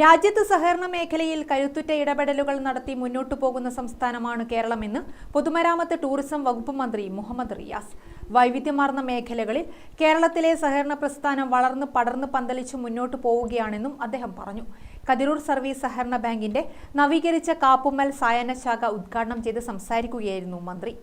രാജ്യത്ത് സഹകരണ മേഖലയിൽ കരുത്തുറ്റ ഇടപെടലുകൾ നടത്തി മുന്നോട്ടു പോകുന്ന സംസ്ഥാനമാണ് കേരളമെന്ന് പൊതുമരാമത്ത് ടൂറിസം വകുപ്പ് മന്ത്രി മുഹമ്മദ് റിയാസ്. വൈവിധ്യമാർന്ന മേഖലകളിൽ കേരളത്തിലെ സഹകരണ പ്രസ്ഥാനം വളർന്ന് പടർന്ന് പന്തലിച്ച് മുന്നോട്ടു പോവുകയാണെന്നും അദ്ദേഹം പറഞ്ഞു. കതിരൂർ സർവീസ് സഹകരണ ബാങ്കിന്റെ നവീകരിച്ച കാപ്പുമ്മൽ സായന ശാഖ ഉദ്ഘാടനം ചെയ്ത് സംസാരിക്കുകയായിരുന്നു മന്ത്രി.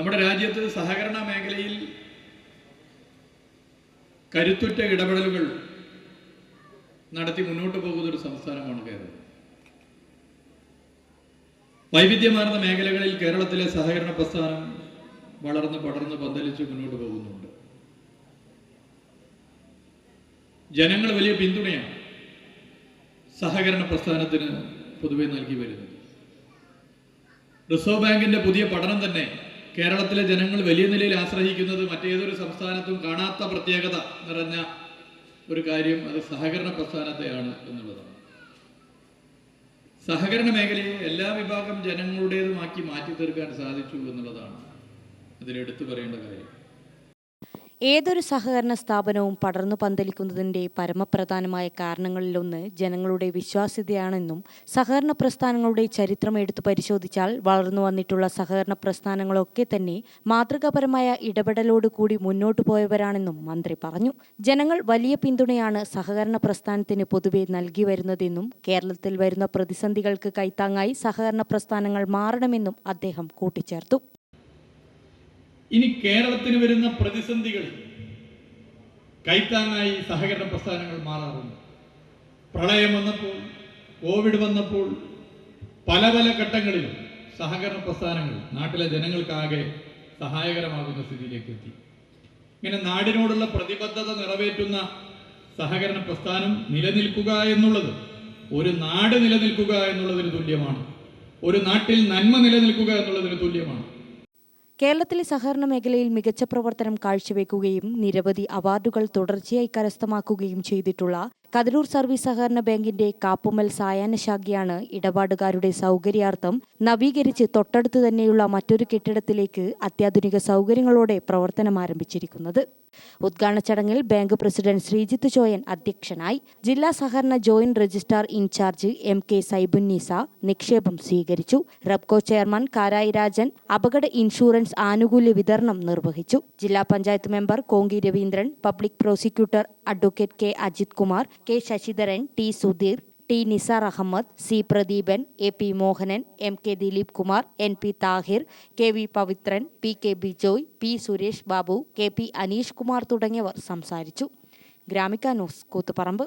നമ്മുടെ രാജ്യത്ത് സഹകരണ മേഖലയിൽ കരുത്തുറ്റ ഇടപെടലുകൾ നടത്തി മുന്നോട്ട് പോകുന്ന ഒരു സംസ്ഥാനമാണ് കേരളം. വൈവിധ്യമാർന്ന മേഖലകളിൽ കേരളത്തിലെ സഹകരണ പ്രസ്ഥാനം വളർന്ന് പടർന്ന് പന്തലിച്ച് മുന്നോട്ട് പോകുന്നുണ്ട്. ജനങ്ങൾ വലിയ പിന്തുണയാണ് സഹകരണ പ്രസ്ഥാനത്തിന് പൊതുവെ നൽകി വരുന്നത്. റിസർവ് ബാങ്കിന്റെ പുതിയ പഠനം തന്നെ കേരളത്തിലെ ജനങ്ങൾ വലിയ നിലയിൽ ആശ്രയിക്കുന്നത് മറ്റേതൊരു സംസ്ഥാനത്തും കാണാത്ത പ്രത്യേകത നിറഞ്ഞ ഒരു കാര്യം അത് സഹകരണ പ്രസ്ഥാനത്തെയാണ് എന്നുള്ളതാണ്. സഹകരണ മേഖലയെ എല്ലാ വിഭാഗം ജനങ്ങളുടേതുമാക്കി മാറ്റി തീർക്കാൻ സാധിച്ചു എന്നുള്ളതാണ്. അതിലെടുത്തു പറയേണ്ട കാര്യം. ഏതൊരു സഹകരണ സ്ഥാപനവും പടർന്നു പന്തലിക്കുന്നതിന്റെ പരമപ്രധാനമായ കാരണങ്ങളിലൊന്ന് ജനങ്ങളുടെ വിശ്വാസ്യതയാണെന്നും സഹകരണ പ്രസ്ഥാനങ്ങളുടെ ചരിത്രം എടുത്തു പരിശോധിച്ചാൽ വളർന്നു വന്നിട്ടുള്ള സഹകരണ പ്രസ്ഥാനങ്ങളൊക്കെ തന്നെ മാതൃകാപരമായ ഇടപെടലോടുകൂടി മുന്നോട്ടു പോയവരാണെന്നും മന്ത്രി പറഞ്ഞു. ജനങ്ങൾ വലിയ പിന്തുണയാണ് സഹകരണ പ്രസ്ഥാനത്തിന് പൊതുവെ നൽകി വരുന്നതെന്നും കേരളത്തിൽ വരുന്ന പ്രതിസന്ധികൾക്ക് കൈത്താങ്ങായി സഹകരണ പ്രസ്ഥാനങ്ങൾ മാറണമെന്നും അദ്ദേഹം കൂട്ടിച്ചേർത്തു. ഇനി കേരളത്തിന് വരുന്ന പ്രതിസന്ധികൾ കൈത്താങ്ങായി സഹകരണ പ്രസ്ഥാനങ്ങൾ മാറാറുണ്ട്. പ്രളയം വന്നപ്പോൾ കോവിഡ് വന്നപ്പോൾ പല പല ഘട്ടങ്ങളിലും സഹകരണ പ്രസ്ഥാനങ്ങൾ നാട്ടിലെ ജനങ്ങൾക്കാകെ സഹായകരമാകുന്ന സ്ഥിതിയിലേക്ക് എത്തി. ഇങ്ങനെ നാടിനോടുള്ള പ്രതിബദ്ധത നിറവേറ്റുന്ന സഹകരണ പ്രസ്ഥാനം നിലനിൽക്കുക എന്നുള്ളത് ഒരു നാട് നിലനിൽക്കുക എന്നുള്ളതിന് തുല്യമാണ്. ഒരു നാട്ടിൽ നന്മ നിലനിൽക്കുക എന്നുള്ളതിന് തുല്യമാണ്. കേരളത്തിലെ സഹകരണ മേഖലയിൽ മികച്ച പ്രവർത്തനം കാഴ്ചവെക്കുകയും നിരവധി അവാർഡുകൾ തുടർച്ചയായി കരസ്ഥമാക്കുകയും ചെയ്തിട്ടുള്ള കതിരൂർ സർവീസ് സഹകരണ ബാങ്കിന്റെ കാപ്പുമൽ സായാഹ്ന ശാഖയാണ് ഇടപാടുകാരുടെ സൗകര്യാർത്ഥം നവീകരിച്ച് തൊട്ടടുത്ത് തന്നെയുള്ള മറ്റൊരു കെട്ടിടത്തിലേക്ക് അത്യാധുനിക സൗകര്യങ്ങളോടെ പ്രവർത്തനം ആരംഭിച്ചിരിക്കുന്നത്. ഉദ്ഘാടന ചടങ്ങിൽ ബാങ്ക് പ്രസിഡന്റ് ശ്രീജിത്ത് ചോയൻ അധ്യക്ഷനായി ജില്ലാ സഹകരണ joint registrar in-charge M K Saibunneesa നിക്ഷേപം സ്വീകരിച്ചു. റബ്കോ ചെയർമാൻ കാരായി രാജൻ അപകട ഇൻഷുറൻസ് ആനുകൂല്യ വിതരണം നിർവഹിച്ചു. ജില്ലാ panchayat member Kongi Raveendran public prosecutor advocate K Ajith Kumar K Sasidharan T Sudheer T Nisar Ahammed C Pradeepan A P Mohanan M K Dileep Kumar N P Thahir K V Pavithran P K Bijoy P Suresh Babu K P Aneesh Kumar തുടങ്ങിയവർ സംസാരിച്ചു. Gramika news Koothuparamba.